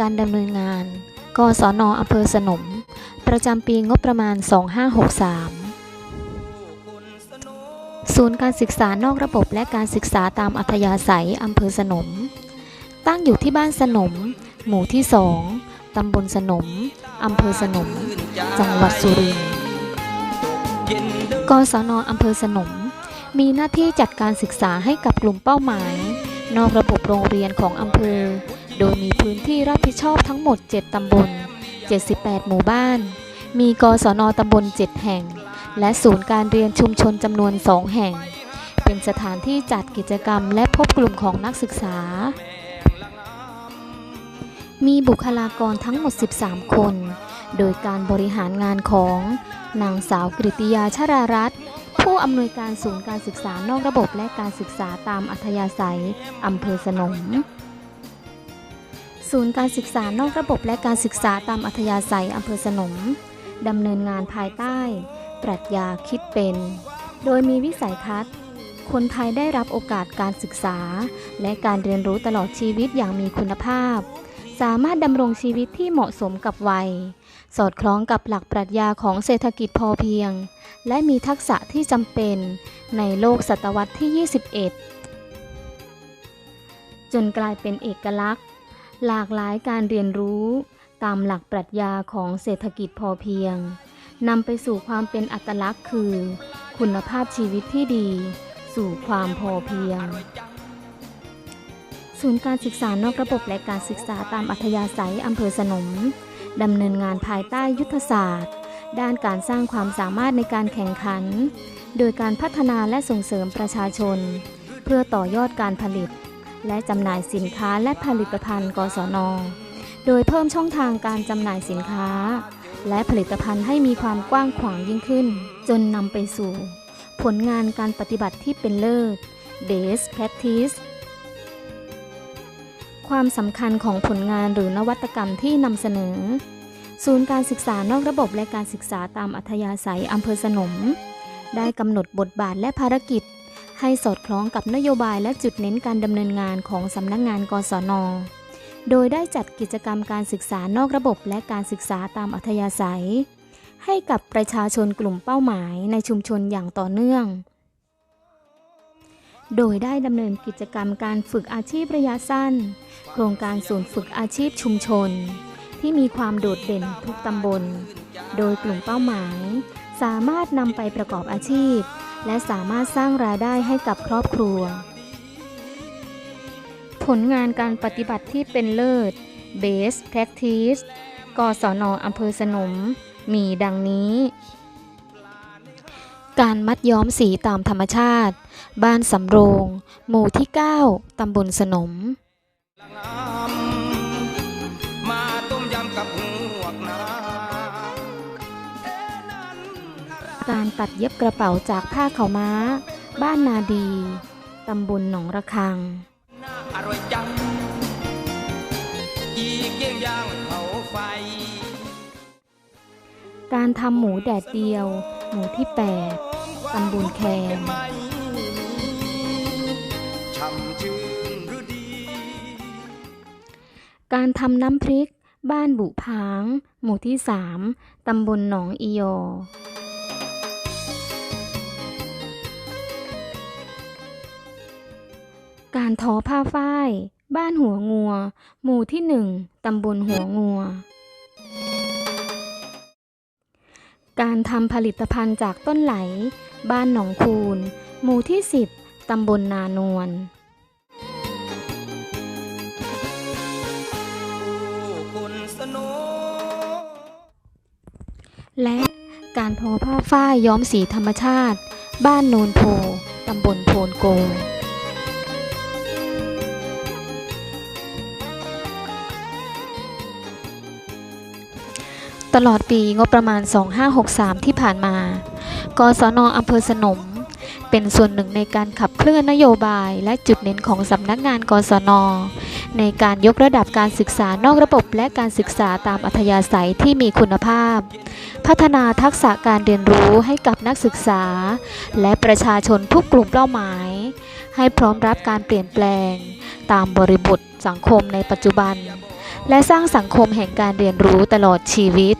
การดำเนินงาน กศนอำเภอสนม ประจำปีงบประมาณ 2563 ศูนย์การศึกษานอกระบบและการศึกษาตามอัธยาศัยอำเภอสนม ตั้งอยู่ที่บ้านสนม หมู่ที่2ตำบลสนมอำเภอสนม จังหวัดสุรินทร์กศนอำเภอสนม มีหน้าที่จัดการศึกษาให้กับกลุ่มเป้าหมาย นอกระบบโรงเรียนของอำเภอ โดยมีพื้นที่รับผิดชอบทั้งหมด 7 ตำบล 78 หมู่บ้าน มีกศนตำบล 7 แห่ง และศูนย์การเรียนชุมชนจำนวน 2 แห่ง เป็นสถานที่จัดกิจกรรมและพบกลุ่มของนักศึกษา มีบุคลากรทั้งหมด 13 คน โดยการบริหารงานของนางสาวกริติยาชรารัตน์ผู้อำนวยการศูนย์การศึกษานอกระบบและการศึกษาตามอัธยาศัยอำเภอสนม ศูนย์การศึกษานอกระบบและการศึกษาตามอัธยาศัยอำเภอสนมดำเนินงานภายใต้ ปรัชญาคิดเป็น โดยมีวิสัยทัศน์ คนไทยได้รับโอกาสการศึกษา และการเรียนรู้ตลอดชีวิตอย่างมีคุณภาพ สามารถดำรงชีวิตที่เหมาะสมกับวัย สอดคล้องกับหลักปรัชญาของเศรษฐกิจพอเพียง และมีทักษะที่จำเป็นในโลกศตวรรษที่ 21 จนกลายเป็นเอกลักษณ์ หลากหลายการเรียนรู้ ตามหลักปรัชญาของเศรษฐกิจพอเพียงนำไปสู่ความเป็นอัตลักษณ์คือ คุณภาพชีวิตที่ดี สู่ความพอเพียง ศูนย์การศึกษานอกระบบและการศึกษาตามอัธยาศัยอำเภอสนมดำเนินงานภายใต้ยุทธศาสตร์ ด้านการสร้างความสามารถในการแข่งขัน โดยการพัฒนาและส่งเสริมประชาชน เพื่อต่อยอดการผลิต และจำหน่ายสินค้าและผลิตภัณฑ์ กศน โดยเพิ่มช่องทางการจำหน่ายสินค้า และผลิตภัณฑ์ให้มีความกว้างขวางยิ่งขึ้น จนนำไปสู่ ผลงานการปฏิบัติที่เป็นเลิศ Best Practice ความสำคัญของผลงานหรือนวัตกรรมที่นำเสนอ ศูนย์การศึกษานอกระบบและการศึกษาตามอัธยาศัยอำเภอสนม ได้กำหนดบทบาทและภารกิจ ให้สอดคล้องกับนโยบายและจุดเน้นการดำเนินงานของสำนักงงานกศน โดยได้จัดกิจกรรมการศึกษานอกระบบและการศึกษาตามอัธยาศัย ให้กับประชาชนกลุ่มเป้าหมายในชุมชนอย่างต่อเนื่อง โดยได้ดำเนินกิจกรรมการฝึกอาชีพระยะสั้น โครงการศูนย์ฝึกอาชีพชุมชน ที่มีความโดดเด่นทุกตำบล โดยกลุ่มเป้าหมาย สามารถนำไปประกอบอาชีพ และสามารถสร้างรายได้ให้กับครอบครัว ผลงานการปฏิบัติที่เป็นเลิศ Best Practice กศนอำเภอสนม มีดังนี้ การมัดย้อมสีตามธรรมชาติ บ้านสำโรง หมู่ที่ 9 ตำบลสนม การตัดเย็บกระเป๋าจากผ้าขาวม้า บ้านนาดี ตำบลหนองระคังอร่อยจังอีกเยี่ยงย่างเผาไฟ การทำหมูแดดเดียว หมู่ที่ 8 ตำบลแคนไม่มีช่ำชื่นหรือดีการทำน้ำพริก บ้านบุพาง หมู่ที่ 3 ตำบลหนองอียอ การทอผ้าฝ้าย บ้านหัวงัว หมู่ที่1ตำบลหัวงัว การทำผลิตภัณฑ์จากต้นไหล บ้านหนองคูน หมู่ที่10ตำบลนานวลผู้คนสโนและการทอผ้าฝ้ายย้อมสีธรรมชาติ บ้านโนนโพ ตำบลโพนโก ตลอดปีงบประมาณ 2563 ที่ผ่านมา กศนอำเภอสนม เป็นส่วนหนึ่งในการขับเคลื่อนนโยบายและจุดเน้นของสำนักงานกศน ในการยกระดับการศึกษานอกระบบและการศึกษาตามอัธยาศัยที่มีคุณภาพ พัฒนาทักษะการเรียนรู้ให้กับนักศึกษา และประชาชนทุกกลุ่มเป้าหมาย ให้พร้อมรับการเปลี่ยนแปลง ตามบริบทสังคมในปัจจุบันและสร้างสังคมแห่งการเรียนรู้ตลอดชีวิต